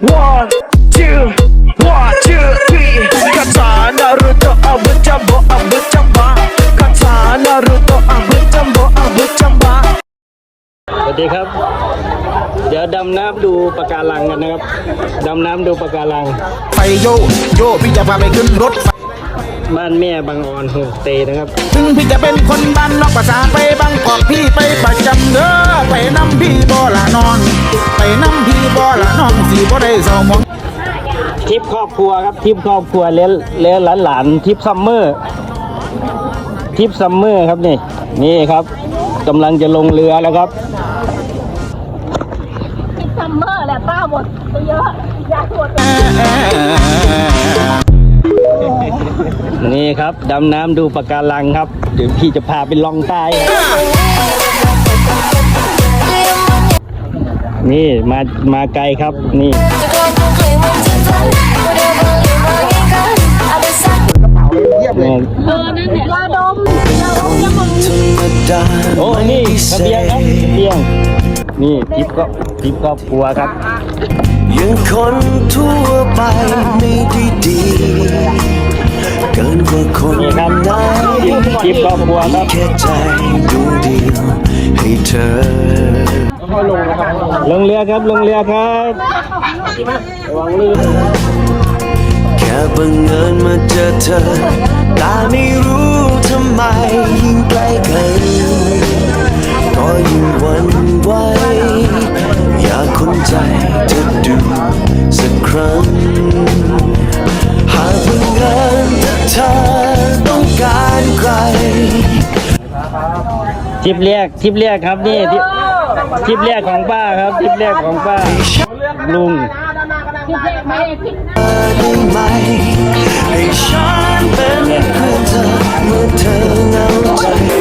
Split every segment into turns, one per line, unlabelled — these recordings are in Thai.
One, two, one, two, three คาถานารุโตะอาวุธจัมโบอาวุธจัมบะคาถานารุโตะอาวุธจัมโบอาวุธจัมบะ
สวัสดีครับ เดี๋ยวดำน้ำดูปะการังกันนะครับ ดำน้ำดูปะการัง
ไฟโยโยพี่จะพาไปขึ้นรถไฟ
บ้านแม่บางออนโฮมสเตย์นะครับ
ถึงพี่จะเป็นคนบ้านนอกภาษาไปบางกอกพี่ไปประจำเด้อไปน้ำพี่บ่ละนอน ไปน้ำพี่บ่ ละน้องสีบ่ได้เศร้าหมอง
ทริปครอบครัวครับทริปครอบครัวเลี้ยเลี้ยหลานหลานๆทริปซัมเมอร์ทริปซัมเมอร์ครับนี่นี่ครับกำลังจะลงเรือแล้วครับ
คิดซัมเมอร์แหละป้าหมดไปเยอะยายหมดไป
นี่ครับดำน้ำดูปะการังครับ เดี๋ยวพี่จะพาไปลองใต้ นี่มามาไกลครับนี่นี่
เออนั่นเนี่ยยาดมยาดมยังมึง
โอ้นี่ทะเบียงครับทะเบียงนี่ทริปก็ทริปครอบครัวครับ
ยังคนทั่วไปไม่ได้ดีเกินกว่าคน
นี่ครับ
ไหน
ทริปทริปครอบครัวครับ
แค่ใจด ลงนะครับ
ลงเรือครับลงเรือครับระวังลื่น
แค่บังเอิญมาเจอเธอแต่ไม่รู้ทำไมยิ่งใกล้กันก็ยิ่งหวันไหวอยากคุ้นใจจะดูสักครั้ง หากบังเอิญเธอต้องการใคร
ทิปแรกทิปแรกครับนี่ คลิปแรกของป้าครับคลิปแรกของป้าลุง
คิดเลขไม่ได้คิด
ได้ไหมให้ฉันเป็นเพื่อนเธอเมื่อเธอเหงาใจ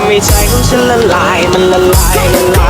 ำให้ใจของฉันละลาย มันละลายละลาย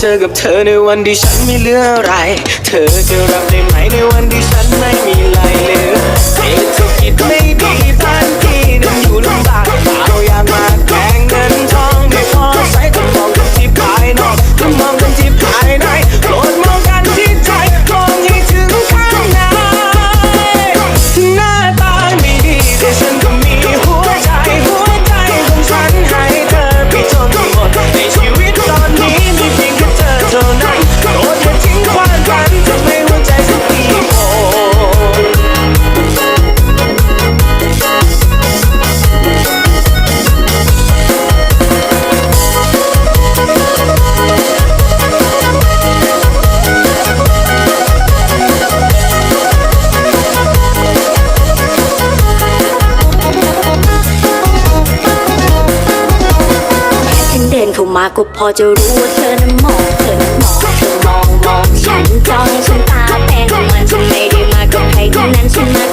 เจอกับเธอในวันที่ฉันไม่เหลืออะไร เธอจะรับได้ไหมในวันที่ฉันไม่มีอะไรเหลือเอ๊ะเธอคิดไม่ดี มาก็พอจะรู้ว่าเธอนั้นมองเธอนั้นมองเธอมองมองฉันจ้องฉันตาแดงมันจะไม่ได้
มากับใครทั้งนั้นฉันมา